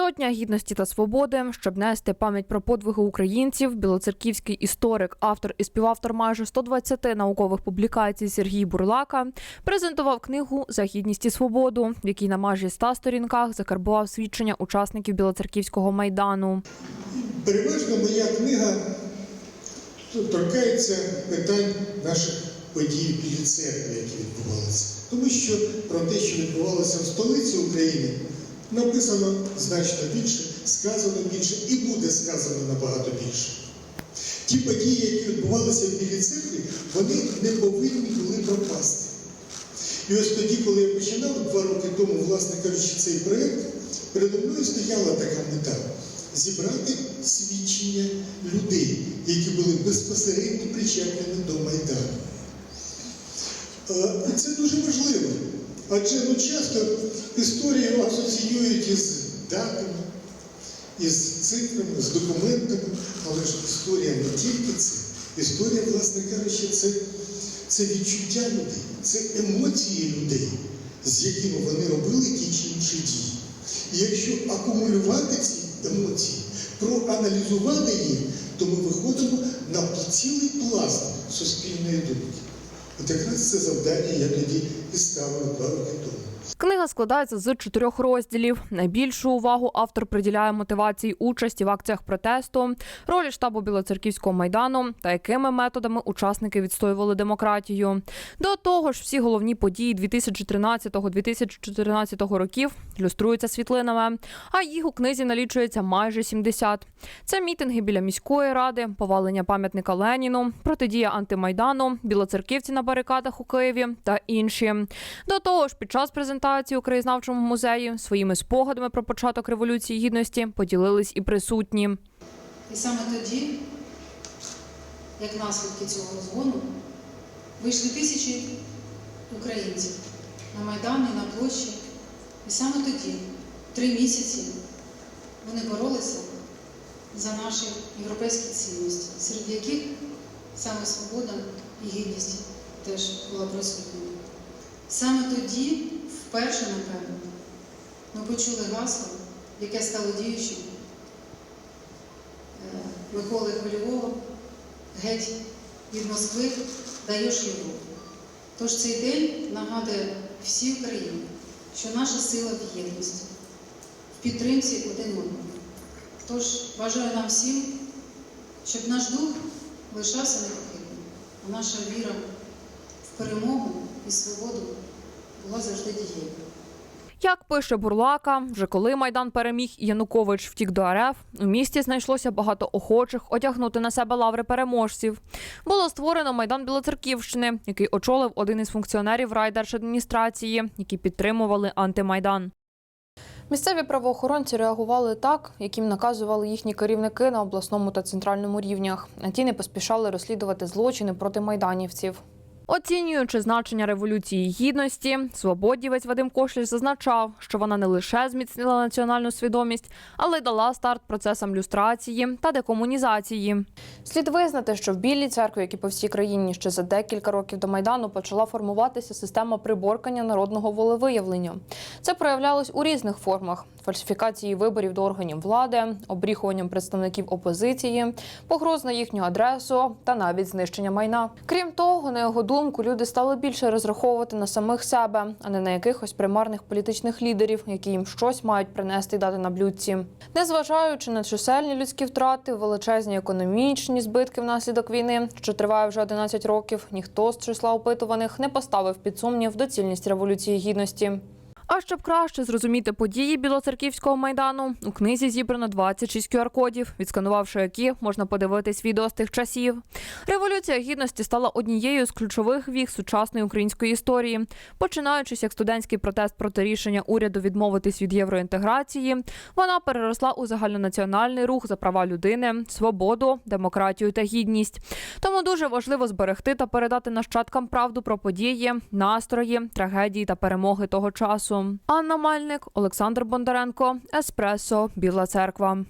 До Дня гідності та свободи, щоб нести пам'ять про подвиги українців, білоцерківський історик, автор і співавтор майже 120 наукових публікацій Сергій Бурлака презентував книгу За гідність і свободу, в якій на майже 100 сторінках закарбував свідчення учасників білоцерківського майдану. Переважно моя книга торкається питань наших подій біля церкви, які відбувалися. Тому що про те, що відбувалося в столиці України, написано значно більше, сказано більше і буде сказано набагато більше. Ті події, які відбувалися в Білій церкві, вони не повинні були пропасти. І ось тоді, коли я починав два роки тому, власне кажучи, цей проєкт, передо мною стояла така мета зібрати свідчення людей, які були безпосередньо причетними до Майдану. Е, І це дуже важливо. Адже ну, часто історію асоціюють із датами, із цифрами, з документами, але ж історія не тільки це. Історія, власне кажучи, це, це відчуття людей, це емоції людей, з якими вони робили ті чи інші дії. І якщо акумулювати ці емоції, проаналізувати їх, то ми виходимо на цілий пласт суспільної думки. От якраз це завдання я тоді і ставив два роки тому. Книга складається з чотирьох розділів. Найбільшу увагу автор приділяє мотивації участі в акціях протесту, ролі штабу Білоцерківського майдану та якими методами учасники відстоювали демократію. До того ж, всі головні події 2013-2014 років ілюструються світлинами, а їх у книзі налічується майже 70. Це мітинги біля міської ради, повалення пам'ятника Леніну, протидія антимайдану, білоцерківці на барикадах у Києві та інші. До того ж, під час презентації у краєзнавчому музеї своїми спогадами про початок революції гідності поділились і присутні. І саме тоді, як наслідки цього розгону, вийшли тисячі українців на Майдан і на площі. І саме тоді, три місяці, вони боролися за наші європейські цінності, серед яких саме свобода і гідність теж була присутня. Саме тоді, вперше, напевно, ми почули гасло, яке стало діючим е, Миколи Хвильового геть від Москви даєш Європу. Тож цей день нагадує всій Україні, що наша сила в єдності, в підтримці один одного. Тож бажаю нам всім, щоб наш дух лишався непохитним, а наша віра в перемогу і свободу була завжди дією. Як пише Бурлака, вже коли майдан переміг і Янукович втік до РФ, у місті знайшлося багато охочих одягнути на себе лаври переможців. Було створено майдан Білоцерківщини, який очолив один із функціонерів райдержадміністрації, які підтримували антимайдан. Місцеві правоохоронці реагували так, яким наказували їхні керівники на обласному та центральному рівнях. А ті не поспішали розслідувати злочини проти майданівців. Оцінюючи значення революції гідності, свободівець Вадим Кошліш зазначав, що вона не лише зміцнила національну свідомість, але й дала старт процесам люстрації та декомунізації. Слід визнати, що в Білій церкві, як і по всій країні, ще за декілька років до майдану почала формуватися система приборкання народного волевиявлення. Це проявлялось у різних формах: фальсифікації виборів до органів влади, обріхуванням представників опозиції, погроз на їхню адресу та навіть знищення майна. Крім того, на його думку, люди стали більше розраховувати на самих себе, а не на якихось примарних політичних лідерів, які їм щось мають принести і дати на блюдці. Незважаючи на чисельні людські втрати, величезні економічні збитки внаслідок війни, що триває вже 11 років, ніхто з числа опитуваних не поставив під сумнів доцільність революції гідності. А щоб краще зрозуміти події Білоцерківського майдану, у книзі зібрано 26 QR-кодів, відсканувавши які можна подивитись відео з тих часів. Революція гідності стала однією з ключових віг сучасної української історії, починаючись як студентський протест проти рішення уряду відмовитись від євроінтеграції, вона переросла у загальнонаціональний рух за права людини, свободу, демократію та гідність. Тому дуже важливо зберегти та передати нащадкам правду про події, настрої, трагедії та перемоги того часу. Анна Мальник, Олександр Бондаренко, Еспресо, Біла Церква.